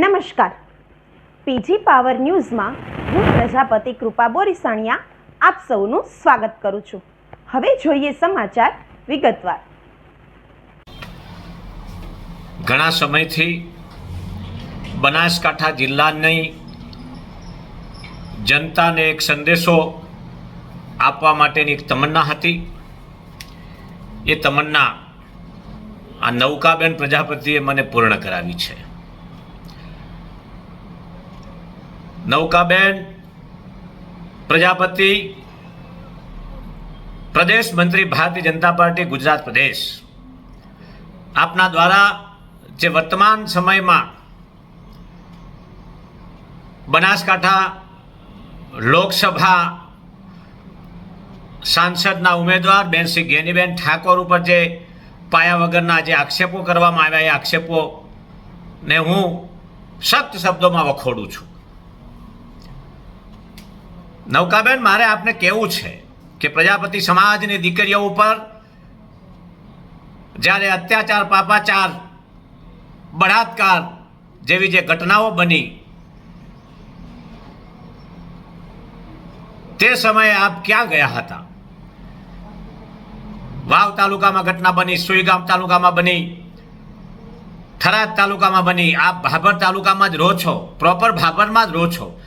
નમસ્કાર. PG power ન્યૂઝમાં હું પ્રજાપતિ કૃપા બોરીસાણિયા આપ સૌનું સ્વાગત કરું છું. હવે જોઈએ સમાચાર વિગતવાર. ઘણા સમયથી બનાસકાંઠા જિલ્લાની જનતાને એક સંદેશો આપવા માટેની એક તમન્ના હતી. એ તમન્ના આ નૌકાબેન પ્રજાપતિએ મને પૂર્ણ કરાવી છે. નૌકાબેન પ્રજાપતિ, પ્રદેશ મંત્રી ભારતીય જનતા પાર્ટી ગુજરાત પ્રદેશ. આપના દ્વારા જે વર્તમાન સમયમાં બનાસકાંઠા લોકસભા સાંસદના ઉમેદવાર બેન શ્રી ગેનીબેન ઠાકોર ઉપર જે પાયા વગરના જે આક્ષેપો કરવામાં આવ્યા, એ આક્ષેપોને હું સખ્ત શબ્દોમાં વખોડું છું. નૌકાબેન, મારે આપને કહેવું છે કે પ્રજાપતિ સમાજની દીકરીઓ ઉપર જ્યારે અત્યાચાર, પાપાચાર, બળાત્કાર જેવી જે ઘટનાઓ બની, તે સમયે આપ ક્યાં ગયા હતા? વાવ તાલુકામાં ઘટના બની, સુઈગામ તાલુકામાં બની, થરાદ તાલુકામાં બની. આપ ભાભર તાલુકામાં જ રહો છો, પ્રોપર ભાભરમાં જ રહો છો.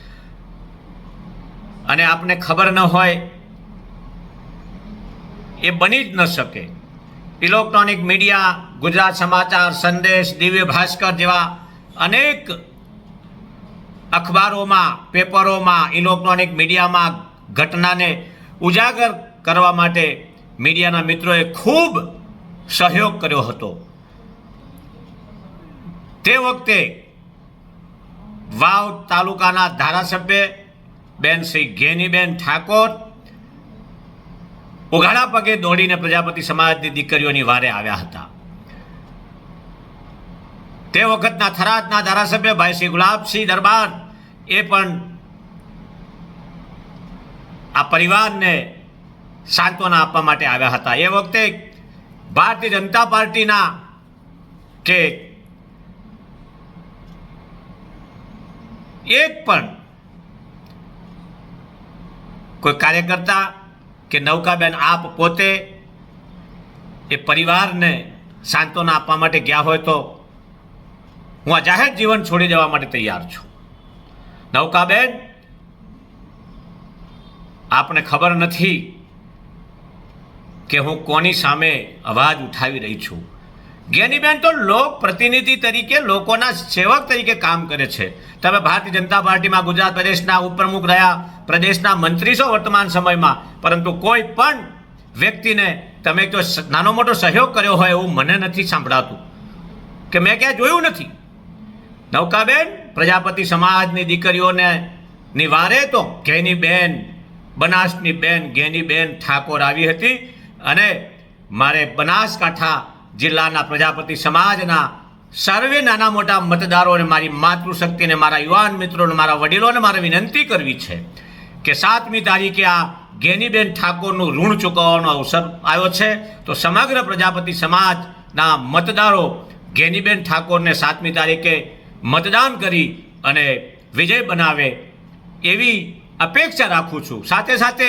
અને આપને ખબર ન હોય, એ બની જ ન શકે. ઇલેક્ટ્રોનિક મીડિયા, ગુજરાત સમાચાર, સંદેશ, દિવ્ય ભાસ્કર જેવા અનેક અખબારોમાં, પેપરોમાં, ઇલેક્ટ્રોનિક મીડિયામાં ઘટનાને ઉજાગર કરવા માટે મીડિયાના મિત્રોએ ખૂબ સહયોગ કર્યો હતો. તે વખતે વાવ તાલુકાના ધારાસભ્ય બેન શ્રી ગેનીબેન ઠાકોર ઉઘાડા પગે દોડીને પ્રજાપતિ સમાજની દીકરીઓની વારે આવ્યા હતા. તે વખતના થરાદના ધારાસભ્ય ભાઈ શ્રી ગુલાબસિંહ દરબાર એ પણ આ પરિવારને સાંત્વના આપવા માટે આવ્યા હતા. એ વખતે ભારતીય જનતા પાર્ટીના કે એક પણ કોઈ કાર્યકર્તા કે નૌકાબેન આપ પોતે એ પરિવારને સાંત્વના આપવા માટે ગયા હોય તો હું આ જાહેર જીવન છોડી દેવા માટે તૈયાર છું. નૌકાબેન, આપને ખબર નથી કે હું કોની સામે અવાજ ઉઠાવી રહી છું. જ્ઞાનીબેન તો લોક પ્રતિનિધિ તરીકે, લોકોના સેવક તરીકે કામ કરે છે. તમે ભારતીય જનતા પાર્ટીમાં ગુજરાત પ્રદેશના ઉપપ્રમુખ રહ્યા, પ્રદેશના મંત્રી છો વર્તમાન સમયમાં. પરંતુ કોઈ પણ વ્યક્તિને તમે તો નાનો મોટો સહયોગ કર્યો હોય એવું મને નથી સાંભળાતું. કે મેં ક્યાંય જોયું નથી. નૌકાબેન, પ્રજાપતિ સમાજની દીકરીઓને નિવારે તો ઘેની બેન બનાસની બેન ગેની બેન ઠાકોર આવી હતી અને મારે બનાસકાંઠા જિલ્લાના પ્રજાપતિ સમાજના સર્વે નાના મોટા મતદારોને મારી માતૃશક્તિને મારા યુવાન મિત્રોને મારા વડીલોને મારે વિનંતી કરવી છે કે સાતમી તારીખે આ ગેનીબેન ઠાકોરનું ઋણ ચૂકવવાનો અવસર આવ્યો છે. તો સમગ્ર પ્રજાપતિ સમાજના મતદારો ગેનીબેન ઠાકોરને સાતમી તારીખે મતદાન કરી અને વિજય બનાવે એવી અપેક્ષા રાખું છું. સાથે સાથે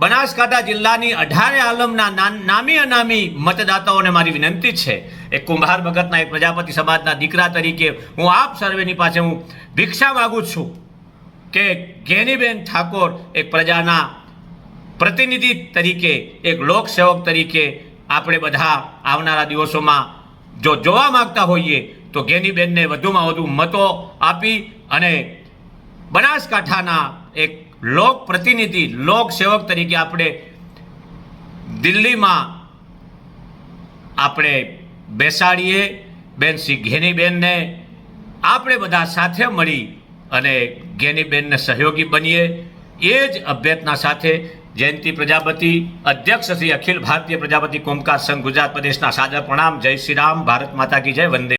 બનાસકાંઠા જિલ્લાની અઢારે આલમના નામી અનામી મતદાતાઓને મારી વિનંતી છે. એક કુંભાર ભગતના, એક પ્રજાપતિ સમાજના દીકરા તરીકે હું આપ સર્વેની પાસે હું ભિક્ષા માગું છું કે ગેનીબેન ઠાકોર એક પ્રજાના પ્રતિનિધિ તરીકે, એક લોકસેવક તરીકે આપણે બધા આવનારા દિવસોમાં જો જોવા માંગતા હોઈએ તો ગેનીબેનને વધુમાં વધુ મતો આપી અને બનાસકાંઠાના એક લોક પ્રતિનિધિ, લોક સેવક તરીકે આપણે દિલ્હીમાં આપણે બેસાડીએ. બેન શ્રી ઘેનીબેનને આપણે બધા સાથે મળી અને ઘેનીબેનને સહયોગી બનીએ. એ જ અભ્યર્થના સાથે જયંતિ પ્રજાપતિ, અધ્યક્ષ શ્રી અખિલ ભારતીય પ્રજાપતિ કોમકાર સંઘ ગુજરાત પ્રદેશના સાદર પ્રણામ જય શ્રી રામ, ભારત માતા કી જય, વંદે